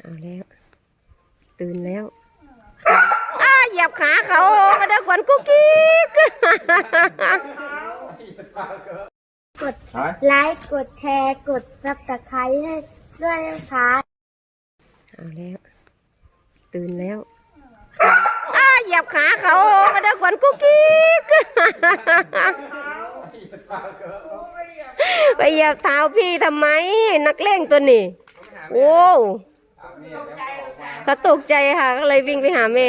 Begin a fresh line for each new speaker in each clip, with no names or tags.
เอาแล้ว ตื่นแล้วอ้าเหยียบขาเขามาได้ขวัญกุ๊กกิ๊ก
กดไลค์กดแชร์กดซับสไครต์ให้ด้วยนะคะ
เอาแล้ว ตื่นแล้วอ้าเหยียบขาเขามาได้ขวัญกุ๊กกิ๊กไปเหยียบเท้าพี่ทำไม นักเลงตัวนี้ โอ้ ก็ตกใจค่ะ ก็เลยวิ่งไปหาแม่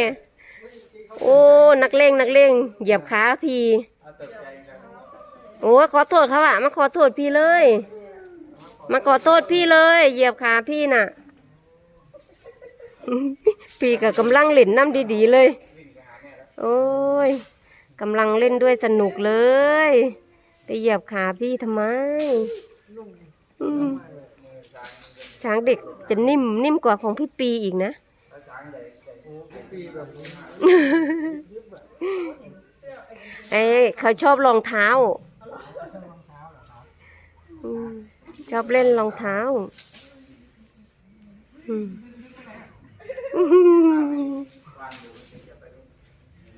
โอ้ นักเลงนักเลงเหยียบขาพี่ โอ้ยขอโทษเขาอะมาขอโทษพี่เลย มาขอโทษพี่เลย เหยียบขาพี่น่ะ พี่ก็กำลังเล่นน้ำดีๆเลย โอ้ยกำลังเล่นด้วยสนุกเลย ไปเหยียบขาพี่ทำไมอืม ช้างเด็กจะนิ่มนิ่มกว่าของพี่ปีอีกนะ เอ้ยเขาชอบรองเท้าอืมชอบเล่นรองเท้าอืม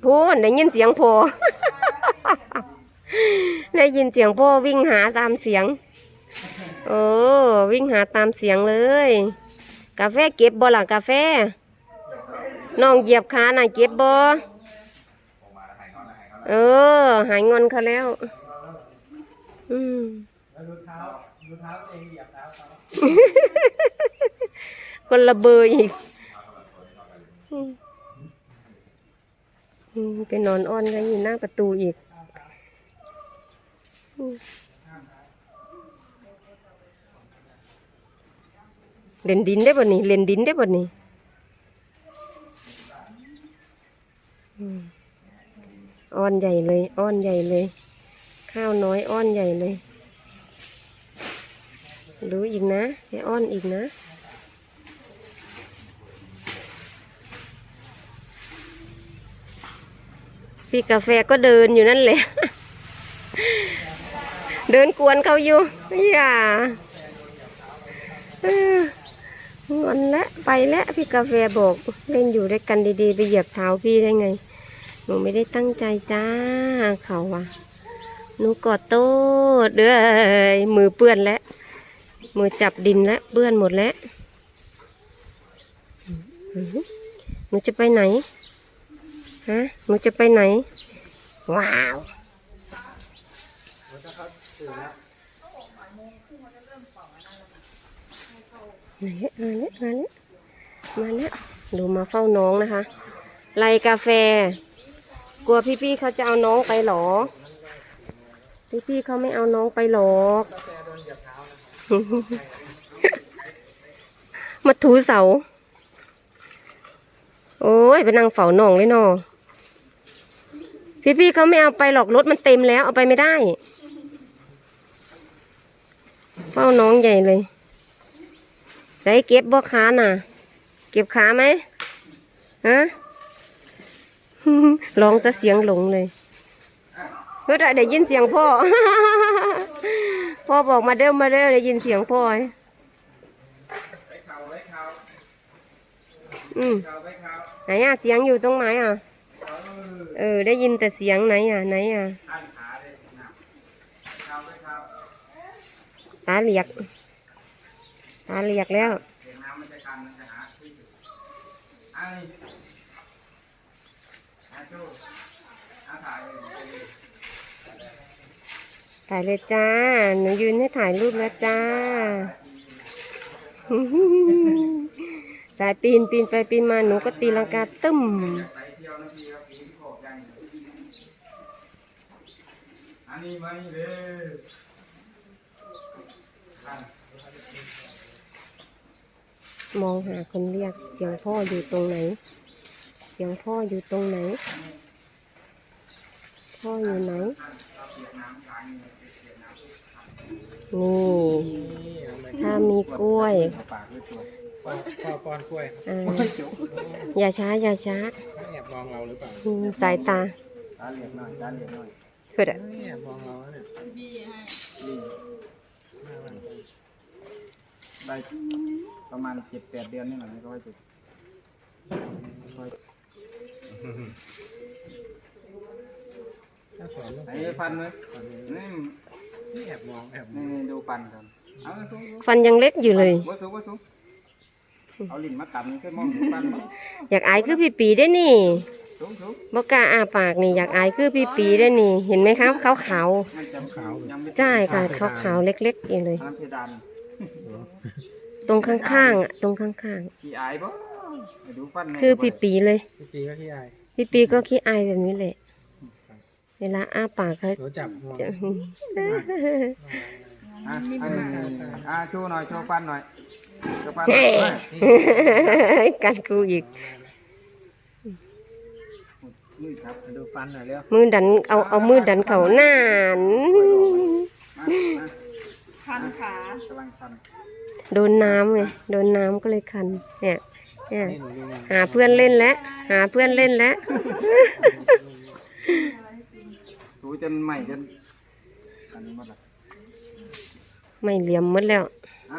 พูดได้ยินเสียงพอได้ยินเสียงพ่อวิ่งหาตามเสียง โอ้วิ่งหาตามเสียงเลย กาแฟเก็บบ่ล่ะกาแฟน้องเหยียบขาน่ะเก็บบ่เออ หายงอนเขาแล้ว อืมคนละเบอร์อีกอือไปนอนอ้อนกันอยู่หน้าประตูอีกอืม เล่นดินได้บ่นี่เล่นดินได้บ่นี่อ้อนใหญ่เลย อ้อนใหญ่เลย ข้าวน้อยอ้อนใหญ่เลยรู้อีกนะให้อ้อนอีกนะพี่กาแฟก็เดินอยู่นั่นแหละ เดินกวนเขาอยู่อย่า งอนและไปแล้วพี่กาแฟบอกเล่นอยู่ด้วยกันดีๆ ไปเหยียบเท้าพี่ได้ไง หนูไม่ได้ตั้งใจจ้าเขาอะหนูกอดโต้เด้อมือเปื้อนแล้วมือจับดินแล้วเปื้อนหมดแล้วอื้อหือหนูจะไปไหนฮะหนูจะไปไหน ว้าว ไหนมาแล้วมาแล้วมาแล้วดูมาเฝ้าน้องนะคะ ไลกาแฟ กลัวพี่ๆเขาจะเอาน้องไปหรอ พี่ๆเขาไม่เอาน้องไปหรอกมาถูเสา โอ้ยไปนั่งเฝ้าน้องเลยนอพี่ๆเขาไม่เอาไปหรอกรถมันเต็มแล้วเอาไปไม่ได้ เฝ้าน้องใหญ่เลยได้เก็บบ่ขาน่ะ เก็บขาไหมฮะร้องจะเสียงหลงเลยเฮ้ยได้ยินเสียงพ่อ พ่อบอกมาเด้อมาเด้อได้ยินเสียงพ่ออืมไหนอะเสียงอยู่ตรงไหนอะ เออ ได้ยินแต่เสียงไหนอะไหนอะ ตาเหลียก ตาเหลียกแล้วถ่ายเลยจ้า หนูยืนให้ถ่ายรูปแล้วจ้า สายปีนปีนไปปีนมาหนูก็ตีลังกาตึ้ม
อันนี้มานี่เลย
มองหาคนเรียกเสียงพ่ออยู่ตรงไหน เสียงพ่ออยู่ตรงไหน พ่ออยู่ไหน นี่ ถ้ามีกล้วย
ปากด้วยตัวพ่อพ่อป้อนกล้วยครับ
อ่า อย่าช้า อย่าช้า
แอบมองเราหรือเปล่า
อืมสายตา
ตาเหลียกหน่อยตาเหลียกหน่อย
เกิดอะ
แอบมองเราแล้วเนี่ยนี่น่ารักจัง ได้
ประมาณเจ็ดแปดเดือนนี่แหละมันก็ค่อยติด
ถ้าสอนต้อง
ไอ้ฟันเลยนี่
นี่แอบมองแอบม
นี่
อง
นี่ดูฟันกันเอาสูง
ฟันยังเล็กอยู่เลย
วัสูงวัสูงเอาลิ้นมาตับนี่ก็มองดูฟันมั้ง
อยากอายคือพี่ปีได้นี่
สูงสูง
บอกกล้าอาปากนี่อยากอายคือพี่ปีได้นี่ เห็นไหมครับขาวขาว
มันจะขาวยังไม่
ๆใช่ค่ะขาวขาวๆเล็กๆเองเลย
น้ำเพดาน
ตรงข้างๆอะ ตรงข้าง
ขี้อายปะไปดูฟัน
ๆ คือพี่ปีเลย
พี่ปีก็ที่อาย
พี่ปีก็ขี้อายแบบนี้แหละ เวลาอ้าปากเขา
หนูจับมอง
จะ
อะอันนี้อะโชว์หน่อยโชว์ฟันหน่อยโชว์ฟันหน่
เฮ้
อย
กันกูอีก
นี่ครับ
ดูฟันหน่อยเร็ว
มือดันเอาเอามือดันเขาหน้าน
มามา
คันขากำ
ลัง คัน
โดนน้ำไงโดนน้ำก็เลยคันเนี่ยเนี่ย
นี่หนูดูมัน
หาเพื่อนเล่นแล้วหาเพื่อนเล่นแล้ว
ถูจนใหม่จนอันนี้หมดละ
ไม่เหลี่ยมหมดแล้ว
อะ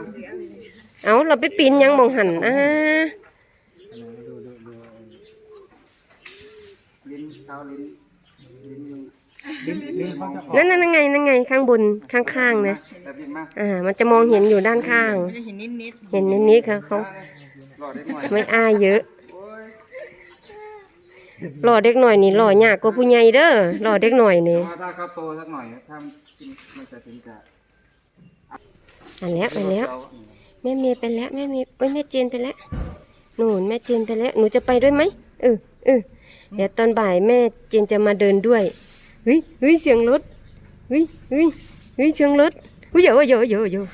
เอาเราไปปีนยังมองหันอ่า
อันนั้นดูดูดู
ลิ้นเท้าลิ้นลิ้นมึง
ลิ้ นลิ้นเขาจะออก
นั่นนั่นไงนั่นไงข้างบนข้างๆนะ
แบบลิ้นมา
อ่า มันจะมองเห็นอยู่ด้านข้าง
เห็นนิดนิด
เห็นนิดนี้ค่ะเขา
หลอดได้หน่อย
ไม่อ้ายเยอะ
โอ้ย
หล่อเด็กหน่อยนี่หล่อยากกว่าผู้ใหญ่เด้อหล่อเด็กหน่อยนี่
แต่ว่าถ้าเขาโตสักหน่อยถ้ากินไม่จะถึงจะ
ไปแล้วไปแล้วแม่เมย์ไปแล้วแม่เมย์เอ้ยแม่เจนไปแล้วหนูนแม่เจนไปแล้วหนูจะไปด้วยไหมเออเออเดี๋ยวตอนบ่ายแม่เจนจะมาเดินด้วยเฮ้ยเฮ้ยเสียงรถเฮ้ยเฮ้ยเฮ้ยเสียงรถเฮ้ยเยอะเยอะเยอะเยอะ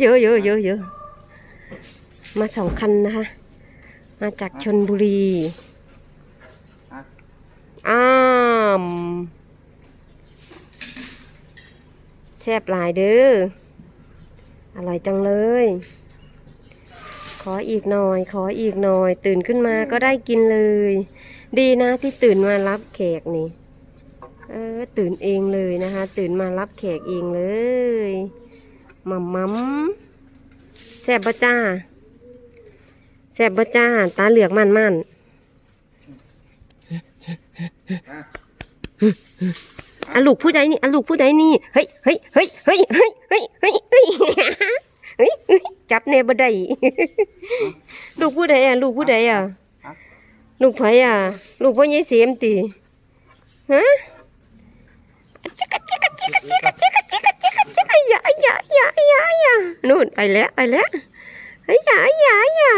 เยอะเยอะเยอะเยอะมาสองคันนะคะ มาจากชนบุรี
อะ
อ้ามแซ่บหลายเด้ออร่อยจังเลย ขออีกหน่อย ขออีกหน่อย ตื่นขึ้นมาก็ได้กินเลย ดีนะที่ตื่นมารับแขกนี่ เออตื่นเองเลยนะคะ ตื่นมารับแขกเองเลยมัมมัมแซ่บบ่จ้าแซ่บบ่จ้า ตาเหลือกมันมัน
อะ
อะลูกผู้ใดนี่อะลูกผู้ใดนี่เฮ้ยเฮ้ยเฮ้ยเฮ้ยเฮ้ยเฮ้ยเฮ้ยเฮ้ยเฮ้ยเฮ้ยจับแน่บ่ได้ลูกผู้ใดอะลูกผู้ใดอะลูกไผอะ ลูกพ่อใหญ่เสียมติฮะ จิกจิกจิกจิกจิกจิกจิกจิกะอย่าอย่าอย่าอย่าอย่านู่นไปแล้วไปแล้วเฮ้ยอย่าอย่าอย่า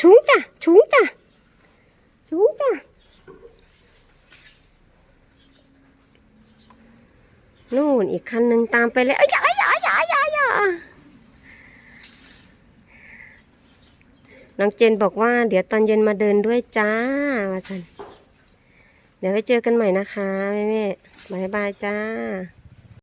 ชูงจ้ะชูงจ้ะชูงจ้ะนู่นอีกคันหนึ่งตามไปเลยเอ้ยอย่าอย่าอย่าอย่าอย่าน้องเจนบอกว่า เดี๋ยวตอนเย็นมาเดินด้วยจ้าว่าสัน เดี๋ยวไว้เจอกันใหม่นะคะแม่แม่บายบายจ้า